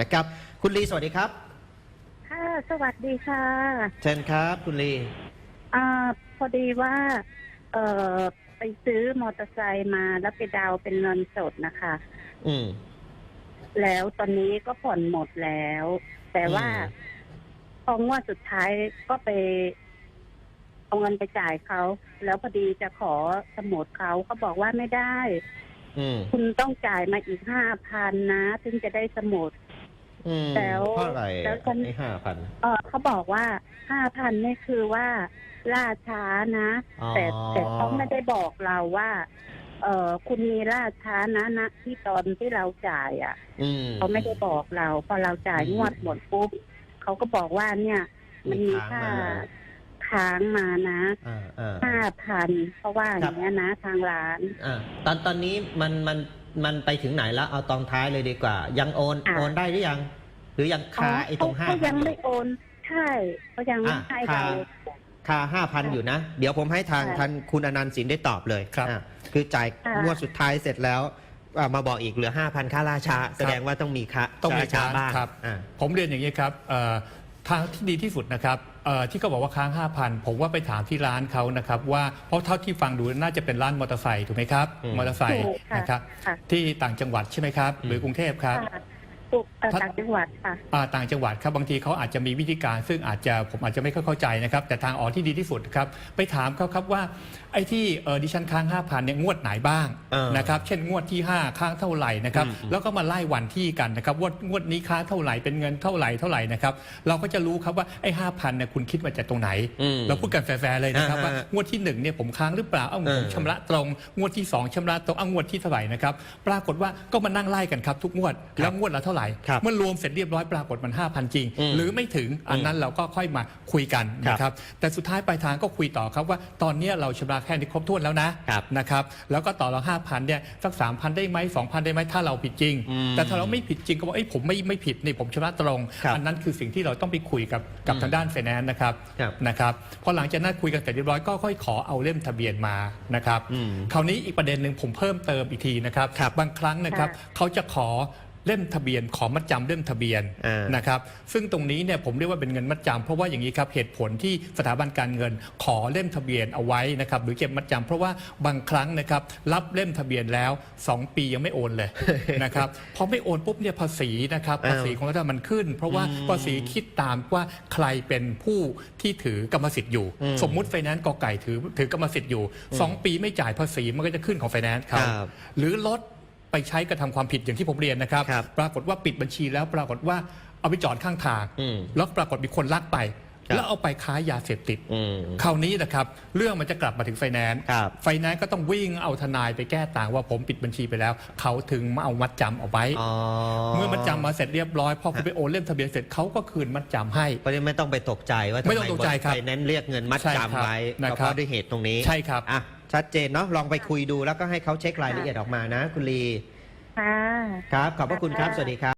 นะครับ คุณลีสวัสดีครับ ค่ะ สวัสดีค่ะเชิญครับคุณลีอ่าพอดีว่า เอ่อไปซื้อมอเตอร์ไซค์มาแล้วไปดาวน์เป็นเงินสดนะคะ อืม แล้วตอนนี้ก็ผ่อนหมดแล้ว แต่ว่าอืม พองวดสุดท้ายก็ไปเอาเงินไปจ่ายเขาแล้วพอดีจะขอสมุดเขาเขาบอกว่าไม่ได้ อืม คุณต้องจ่ายมาอีกห้าพันนะ ถึงจะได้สมุด อืมแล้วเท่าไหร่แล้วฉัน ไอ้ห้าพัน เออเขาบอกว่าห้าพันนี่คือว่าล่าช้านะ อ๋อ แต่แต่เขาไม่ได้บอกเราว่า เออคุณมีล่าช้านะนะที่ตอนที่เราจ่ายอะ อืม เขาไม่ได้บอกเรา พอเราจ่ายอืมงวดหมดปุ๊บเขาก็บอกว่าเนี่ย มันมีค่าค้างมานะอ่าอ่า ห้าพันเพราะว่าอย่างเงี้ยนะทางร้าน อ่าตอนตอนนี้มันมันมันไปถึงไหนแล้วเอาตอนท้ายเลยดีกว่า ยังโอนอะ โอนได้หรือยัง หรือยังคาไอ้ตรงห้าเขายังไม่โอน ใช่เขายังไม่ให้เรา คาห้าพันอยู่นะ เดี๋ยวผมให้ทางค่ะท่านคุณอนันต์สินได้ตอบเลยครับ อะคือจ่ายค่ะ งวดสุดท้ายเสร็จแล้วอะมาบอกอีกเหลือห้าพันค่าราชาแสดงว่าต้องมีค่าต้องมีราชาค้างบ้างครับอ่าผมเรียนอย่างนี้ครับเอ่อทางที่ดีที่สุดนะครับเอ่อที่เขาบอกว่าค้าง 5,000 ผมว่าไปถามที่ร้านเขานะครับว่าเพราะเท่าที่ฟังดูน่าจะเป็นร้านมอเตอร์ไซค์ถูกไหมครับอืม มอเตอร์ไซค์ถูกค่ะนะครับค่ะ ที่ต่างจังหวัดใช่ไหมครับอืมหรือ กรุงเทพครับ ค่ะ ถูกเอ่อถ้าต่างจังหวัดค่ะ อ่าต่างจังหวัดครับบางทีเขาอาจจะมีวิธีการ ซึ่งอาจจะผมอาจจะไม่ค่อยเข้าใจนะครับ แต่ทางออกที่ดีที่สุดครับ ไปถามเขาครับว่าไอ้ที่เออดิฉันค้าง 5,000เนี่ยงวดไหนบ้างเออนะครับเช่นงวดที่ 5 ค้างเท่าไหร่นะครับอืมอืมแล้วก็มาไล่วันที่กันนะครับว่างวดนี้ค้างเท่าไหร่เป็นเงินเท่าไหร่เท่าไหร่นะครับเราก็จะรู้ครับว่าไอ้ห้าพันเนี่ยคุณคิดมาจากตรงไหน อืมเราพูดกันแฟร์ๆเลยนะครับอ่าว่างวดที่หนึ่งเนี่ยผมค้างหรือเปล่าเอาเออผมชำระตรงงวดที่สองชำระตรงเอางวดที่เท่าไหร่นะครับปรากฏว่าก็มานั่งไล่กันครับทุกงวด แล้วงวดละเท่าไหร่ครับเมื่อรวมเสร็จเรียบร้อยปรากฏมัน 5,000 จริงอืมหรือไม่ถึงอันนั้นเราก็ค่อยมาคุยกันครับนะครับแต่สุดท้ายปลายทางก็คุยต่อครับว่าตอนเนี้ยเราชำระแค่นี้ครบถ้วนแล้วนะครับนะครับแล้วก็ต่อเรา5,000เนี่ยสัก 3,000 ได้ไหม2,000 ได้ไหมถ้าเราผิดจริงอืมแต่ถ้าเราไม่ผิดจริงก็บอกเอ้ยผมไม่ไม่ผิดนี่ผมชำระตรงครับอันนั้นคือสิ่งที่เราต้องไปคุยกับกับอืมทางด้านไฟแนนซ์นะครับครับนะครับพอหลังจากนั้นคุยกันเสร็จเรียบร้อยก็ค่อยขอเอาเล่มทะเบียนมานะครับอืมคราวนี้อีกประเด็นหนึ่งผมเพิ่มเติมอีกทีนะครับครับบางครั้งนะครับค่ะเขาจะขอ เล่มทะเบียนขอมัดจำเล่มทะเบียนอ่าน นะครับซึ่งตรงนี้เนี่ยผมเรียกว่าเป็นเงินมัดจำเพราะว่าอย่างนี้ครับเหตุผลที่สถาบันการเงินขอเล่มทะเบียนเอาไว้นะครับหรือเก็บมัดจำเพราะว่าบางครั้งนะครับรับเล่มทะเบียนแล้ว 2 ปียังไม่โอนเลย นะครับพอไม่โอนปุ๊บเนี่ยภาษีนะครับอ้าวภาษีของรัฐมันขึ้น เพราะว่าอืมภาษีคิดตามว่าใครเป็นผู้ที่ถือกรรมสิทธิ์อยู่อืมสมมุติไฟแนนซ์กอไก่ถือถือกรรมสิทธิ์อยู่ 2 ปีไม่จ่ายภาษีมันก็จะขึ้นของไฟแนนซ์เขาครับ หรือลด ไปใช้กระทำความผิดอย่างที่ผมเรียนนะครับครับ ปรากฏว่าปิดบัญชีแล้วปรากฏว่าเอาไปจอดข้างทางอืมแล้วปรากฏมีคนลักไปครับแล้วเอาไปค้ายาเสพติดอืมคราวนี้นะครับ เรื่องมันจะกลับมาถึงไฟแนนซ์ครับไฟแนนซ์ก็ต้องวิ่งเอาทนายไปแก้ต่างว่าผมปิดบัญชีไปแล้ว เขาถึงมาเอามัดจำเอาไว้อ๋อเมื่อมัดจำมาเสร็จเรียบร้อยพอคุณไปโอนเล่มทะเบียนเสร็จเขาก็คืนมัดจำให้เพราะฉะนั้นไม่ต้องไปตกใจว่าไม่ต้องตกใจครับไฟแนนซ์เรียกเงินมัดใช่ครับจำไว้นะก็ครับเพราะด้วยเหตุตรงนี้ใช่ครับอะ ชัดเจนเนาะลองไปคุยดูแล้วก็ให้เขาเช็ครายละเอียดออกมานะ คุณลีค่ะ ครับ ขอบพระคุณครับ สวัสดีครับ